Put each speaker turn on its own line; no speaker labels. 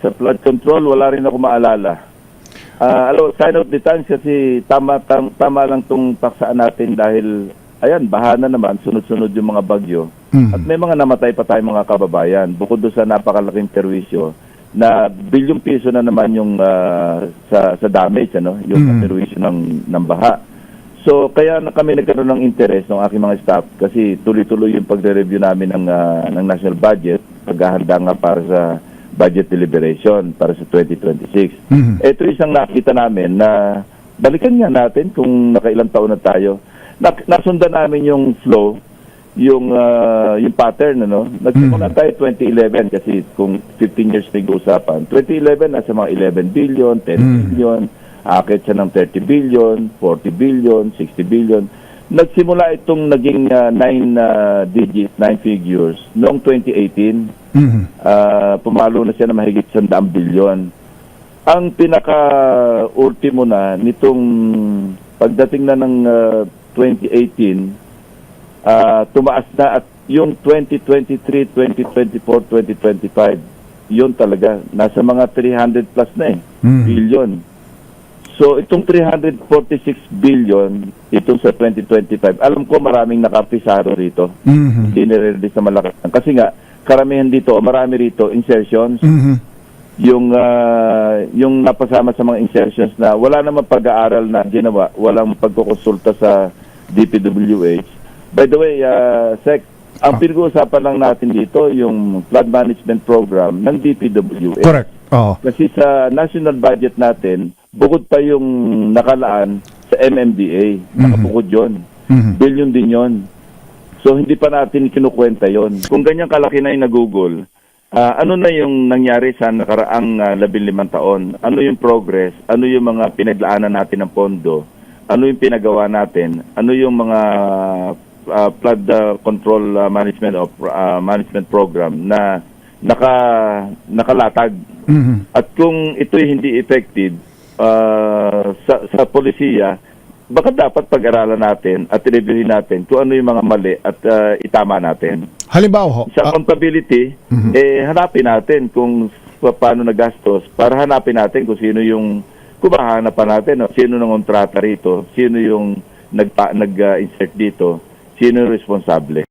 Sa flood control, wala rin ako maalala. Ah, alam, sign of the times kasi tama, tam- tama lang tong paksaan natin dahil, ayan, baha na naman, sunod-sunod yung mga bagyo.
Mhm.
At may mga namatay pa tayong mga kababayan. Bukod doon sa napakalaking perwisyo, na bilyong piso na naman yung ah, sa, sa damage, ano, yung
Mhm.
perwisyo ng, ng baha. So, kaya na kami nagkaroon ng interest ng aking mga staff kasi tuloy-tuloy yung pagre-review namin ng, ah, ng national budget, paghahanda nga para sa budget deliberation para sa 2026.
Mhm.
Ito isang nakita namin na balikan nga natin kung nakailang taon na tayo. Nak- nasundan namin yung flow, yung ah, yung pattern ano. Nagsimula
Mhm.
tayo 2011 kasi kung 15 years nag-uusapan. 2011 nasa mga 11 billion, 10
Mhm.
billion, akit siya ng 30 billion, 40 billion, 60 billion. Nagsimula itong naging 9 digit, 9 figures noong 2018
Mhm.
ah pumalo na siya na mahigit 100 bilyon. Ang pinaka-ultimo na nitong pagdating na ng ah, 2018, ah, tumaas na at yung 2023, 2024, 2025, yun talaga, nasa mga 300 plus na eh,
Mhm.
billion. So itong 346 billion, itong sa 2025, alam ko maraming nakapisaro rito
Mhm.
hindi nire-release na malakas. Kasi nga, karamihan dito, marami rito, insertions,
Mhm.
yung ah, yung napasama sa mga insertions na wala namang pag-aaral na ginawa, walang pagkukonsulta sa DPWH. By the way, uh, Sec, ang
Ah.
pinag-uusapan lang natin dito, yung flood management program ng DPWH.
Correct. Oo.
Kasi sa national budget natin, bukod pa yung nakalaan sa MMDA, nakabukod yun.
Mhm.
Billion din yon. So hindi pa natin kinukwenta yon. Kung ganyan kalaki na yung nagugol, ah, ano na yung nangyari sa nakaraang uh, limang taon? Ano yung progress? Ano yung mga pinaglaanan natin ng pondo? Ano yung pinagawa natin? Ano yung mga ah, flood ah, control ah, management of ah, management program na naka nakalatag
Mhm.
at kung ito'y hindi effective ah, sa, sa polisiya, baka dapat pag-aralan natin at reviewin natin kung ano yung mga mali at ah, itama natin.
Halimbawa ho,
Sa
ah,
accountability,
Mhm.
eh, hanapin natin kung pa- paano nagastos para hanapin natin kung sino yung kung mahanapan natin, no? sino nang kontrata rito, sino yung nagpa, nag-insert dito, sino yung responsable.